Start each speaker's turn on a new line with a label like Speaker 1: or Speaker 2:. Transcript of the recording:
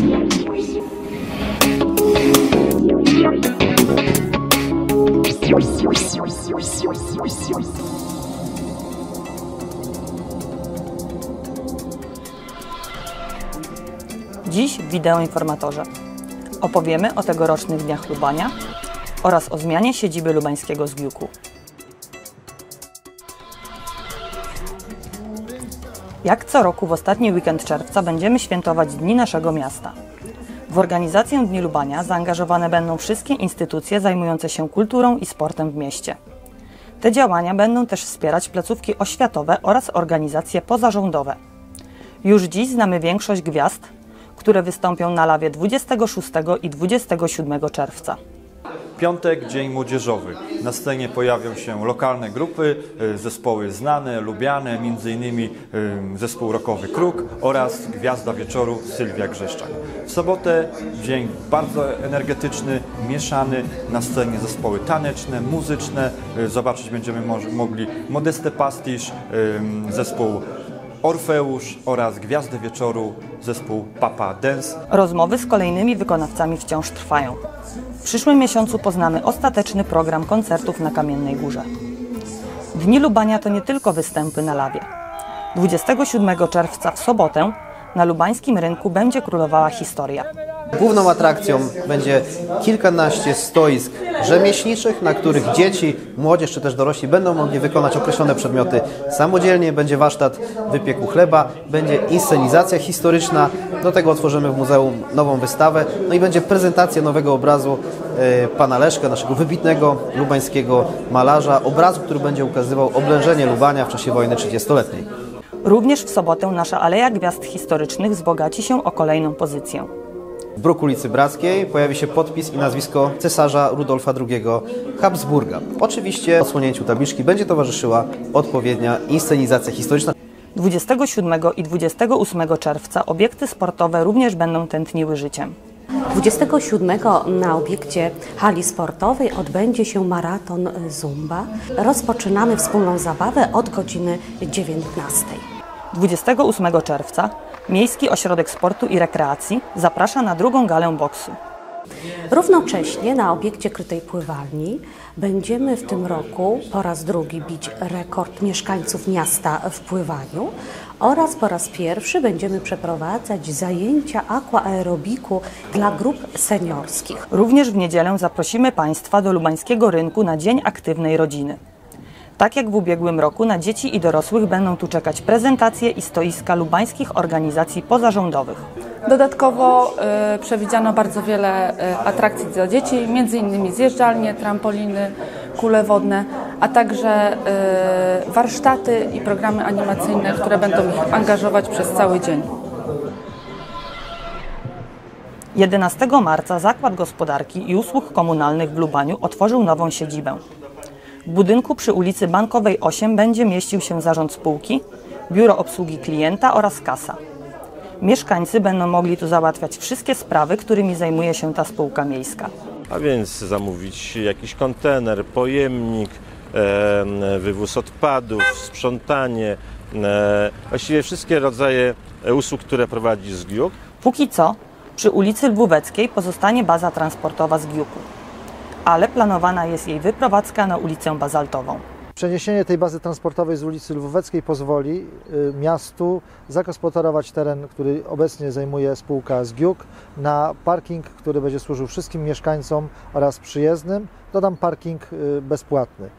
Speaker 1: Dziś w wideoinformatorze opowiemy o tegorocznych dniach Lubania oraz o zmianie siedziby lubańskiego zbióku. Jak co roku w ostatni weekend czerwca będziemy świętować Dni naszego miasta. W organizację Dni Lubania zaangażowane będą wszystkie instytucje zajmujące się kulturą i sportem w mieście. Te działania będą też wspierać placówki oświatowe oraz organizacje pozarządowe. Już dziś znamy większość gwiazd, które wystąpią na lawie 26 i 27 czerwca.
Speaker 2: Piątek, Dzień Młodzieżowy. Na scenie pojawią się lokalne grupy, y, zespoły znane, lubiane, m.in. y, zespół rockowy Kruk oraz Gwiazda Wieczoru Sylwia Grzeszczak. W sobotę dzień bardzo energetyczny, mieszany, na scenie zespoły taneczne, muzyczne. Y, Zobaczyć będziemy mogli Modestę Pastisz, zespół Orfeusz oraz Gwiazdę Wieczoru zespół Papa Dance.
Speaker 1: Rozmowy z kolejnymi wykonawcami wciąż trwają. W przyszłym miesiącu poznamy ostateczny program koncertów na Kamiennej Górze. Dni Lubania to nie tylko występy na lawie. 27 czerwca w sobotę na lubańskim rynku będzie królowała historia.
Speaker 3: Główną atrakcją będzie kilkanaście stoisk rzemieślniczych, na których dzieci, młodzież czy też dorośli będą mogli wykonać określone przedmioty samodzielnie. Będzie warsztat wypieku chleba, będzie inscenizacja historyczna. Do tego otworzymy w muzeum nową wystawę. No i będzie prezentacja nowego obrazu e, pana Leszka, naszego wybitnego lubańskiego malarza. Obrazu, który będzie ukazywał oblężenie Lubania w czasie wojny 30-letniej.
Speaker 1: Również w sobotę nasza Aleja Gwiazd Historycznych wzbogaci się o kolejną pozycję.
Speaker 3: W bruku ulicy Brackiej pojawi się podpis i nazwisko cesarza Rudolfa II Habsburga. Oczywiście odsłonięciu tabliczki będzie towarzyszyła odpowiednia inscenizacja historyczna.
Speaker 1: 27 i 28 czerwca obiekty sportowe również będą tętniły życiem.
Speaker 4: 27 na obiekcie hali sportowej odbędzie się maraton Zumba. Rozpoczynamy wspólną zabawę od godziny 19.
Speaker 1: 28 czerwca Miejski Ośrodek Sportu i Rekreacji zaprasza na drugą galę boksu.
Speaker 4: Równocześnie na obiekcie krytej pływalni będziemy w tym roku po raz drugi bić rekord mieszkańców miasta w pływaniu oraz po raz pierwszy będziemy przeprowadzać zajęcia aquaerobiku dla grup seniorskich.
Speaker 1: Również w niedzielę zaprosimy Państwa do Lubańskiego Rynku na Dzień Aktywnej Rodziny. Tak jak w ubiegłym roku na dzieci i dorosłych będą tu czekać prezentacje i stoiska lubańskich organizacji pozarządowych.
Speaker 5: Dodatkowo y, przewidziano bardzo wiele y, atrakcji dla dzieci, m.in. zjeżdżalnie, trampoliny, kule wodne, a także y, warsztaty i programy animacyjne, które będą ich angażować przez cały dzień.
Speaker 1: 11 marca Zakład Gospodarki i Usług Komunalnych w Lubaniu otworzył nową siedzibę. W budynku przy ulicy Bankowej 8 będzie mieścił się zarząd spółki, biuro obsługi klienta oraz kasa. Mieszkańcy będą mogli tu załatwiać wszystkie sprawy, którymi zajmuje się ta spółka miejska.
Speaker 6: a więc zamówić jakiś kontener, pojemnik, wywóz odpadów, sprzątanie, właściwie wszystkie rodzaje usług, które prowadzi ZGIUK.
Speaker 1: Póki co przy ulicy Lwóweckiej pozostanie baza transportowa z Giuku, ale planowana jest jej wyprowadzka na ulicę Bazaltową.
Speaker 7: Przeniesienie tej bazy transportowej z ulicy Lwóweckiej pozwoli y, miastu zagospodarować teren, który obecnie zajmuje spółka Zgiuk, na parking, który będzie służył wszystkim mieszkańcom oraz przyjezdnym. Dodam parking y, bezpłatny.